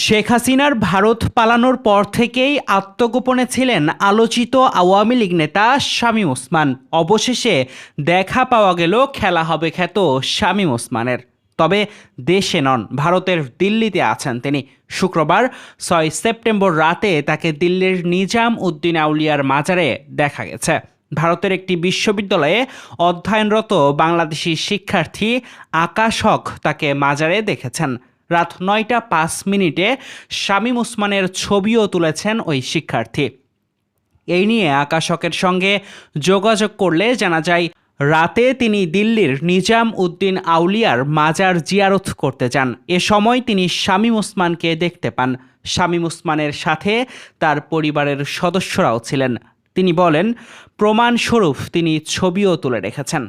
শেখ হাসিনার ভারত পালানোর পর থেকেই আত্মগোপনে ছিলেন আলোচিত আওয়ামী লীগ নেতা শামীম ওসমান। অবশেষে দেখা পাওয়া গেল খেলা হবে খ্যাত শামীম ওসমানের। তবে দেশে নন, ভারতের দিল্লিতে আছেন তিনি। শুক্রবার ছয় সেপ্টেম্বর রাতে তাকে দিল্লির নিজাম উদ্দিন আউলিয়ার মাজারে দেখা গেছে। ভারতের একটি বিশ্ববিদ্যালয়ে অধ্যয়নরত বাংলাদেশি শিক্ষার্থী আকাশ হক তাকে মাজারে দেখেছেন। রাত নয়টা পাঁচ মিনিটে শামীম ওসমানের ছবিও তুলেছেন ওই শিক্ষার্থী। এই নিয়ে আকাশকের সঙ্গে যোগাযোগ করলে জানা যায়, রাতে তিনি দিল্লির নিজাম উদ্দিন আউলিয়ার মাজার জিয়ারত করতে যান। এ সময় তিনি শামীম ওসমানকে দেখতে পান। শামীম ওসমানের সাথে তার পরিবারের সদস্যরাও ছিলেন। তিনি বলেন, প্রমাণস্বরূপ তিনি ছবিও তুলে রেখেছেন।